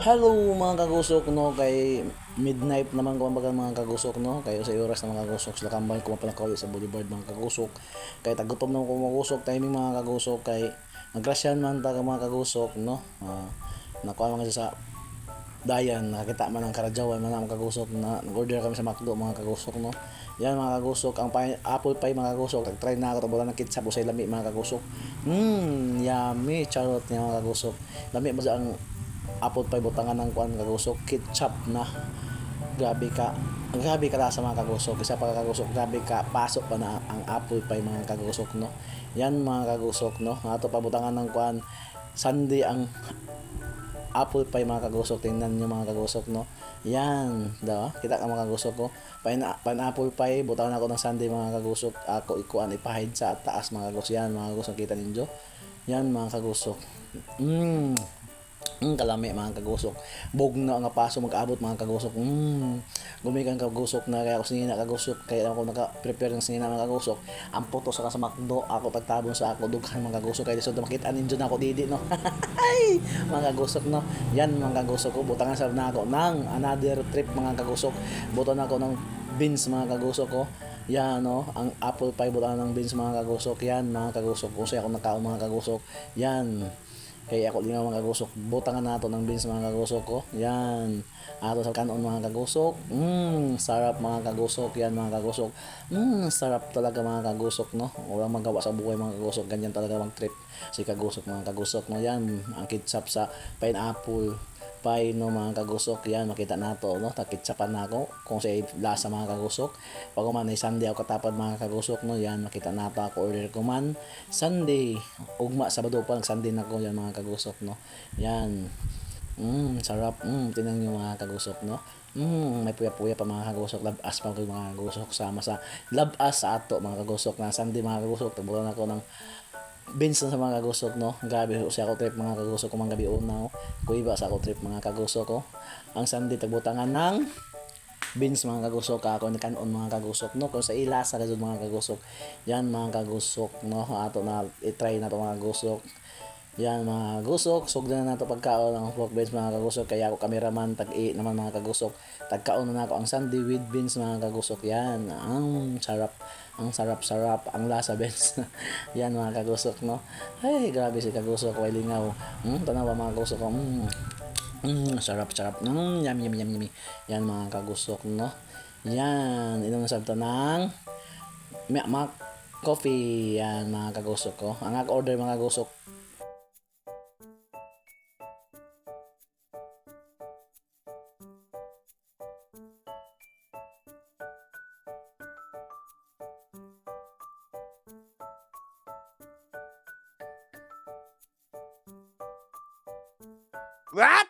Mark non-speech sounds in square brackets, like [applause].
Hello mga kagusok no? Kay midnight naman ko mga mga kagusok no? Kay sa oras na mga kagusok sila kambal ko mapalakaw sa boulevard mga kagusok. Kay tagutom na ko magusok timing mga kagusok kay nagrasyan man ta mga kagusok no? Uh, nakuha kasi sa dayan nakakita man ang karadyawan man ang kagusok na nag-order kami sa McDo mga kagusok no? Yan mga kagusok ang pie, apple pie mga kagusok. Try na ako tabulan ng ketchup o sa lami mga kagusok. Hmm yummy charot niya mga kagusok. Lami ba ang apple pie butangan ng kuan kagusok ketchup na. Grabe ka grabe ka sa mga kagusok. Isa pa kagusok grabe ka pasok pa na ang apple pie mga kagusok no? Yan mga kagusok no? Ato pa butangan ng kuan Sunday ang apple pie mga kagusok. Tingnan nyo mga kagusok no? Yan da kita ka mga kagusok ko Pine, pineapple pie butangan ako ng Sunday mga kagusok. Ako ikuan ipahid sa taas mga kagusok. Yan mga kagusok kita ninyo? Yan mga kagusok. Mm Mm, kalami mga kagusok. Bog na nga paso mag-abot mga kagusok. Mm, gumikan kagusok na kaya ako sinina kagusok. Kaya ako naka-prepare ng sinina mga kagusok. Ang puto sa kasamakdo ako pagtabon sa ako dughan mga kagusok. Kaya so makita ninyo na ako didi no. [laughs] Ay, mga kagusok no. Yan mga kagusok ko. Butangan sa na ako ng another trip mga kagusok. Butan ako ng beans mga kagusok ko. Yan no, ang apple pie butangan ng beans mga kagusok. Yan mga kagusok. Kung ako nakaon mga kagusok. Yan. Kaya ako din mga kagusok. Butangan nato ng beans mga kagusok ko. Yan. Ato sa kanon mga kagusok. Mmm, sarap mga kagusok. Yan mga kagusok. Mmm, sarap talaga mga kagusok no. Walang magawa sa buhay mga kagusok. Ganyan talaga mag trip si kagusok mga kagusok no. Yan, ang ketchup sa pineapple pie no mga kagusok yan makita nato no? Takitsapan na ako kung sa lasa mga kagusok. Pag man ay Sunday ako katapad mga kagusok no? Yan makita nato ako order ko man. Sunday ugma Sabado pa Sunday na ko yan mga kagusok no? Yan. Mm sarap. Mm tinan niyo mga kagusok no? Mm, may puya-puya pa mga kagusok, labas pa mga kagusok sama sa labas sa ato mga kagusok. Na Sunday mga kagusok, tabulan ako ng beans na sa mga kagusok no? Grabe ho siya ako trip mga kagusok ko mga gabi una kuiba sa ako trip mga kagusok ko ang Sunday tagbutangan ng beans mga kagusok ako ni kanon mga kagusok no? Kung sa ila sa mga kagusok yan mga kagusok no? Ato na i-try na to mga kagusok yan mga kagusok sugdan na nato pagkaon ng pork beans mga kagusok kaya ako kameraman tag-i naman mga kagusok tagkaon na nako ang Sunday with beans mga kagusok yan ang sarap ang sarap-sarap ang lasa [laughs] beans yan mga kagusok no ay grabe si kagusok way lingaw hmm, tanawa mga kagusok. Mm, sarap sarap. Mm, yummy yummy yummy. Yan mga kagusok no. Yan, inom na sabta ng Mac coffee. Yan mga kagusok ko. Ang order mga kagusok that?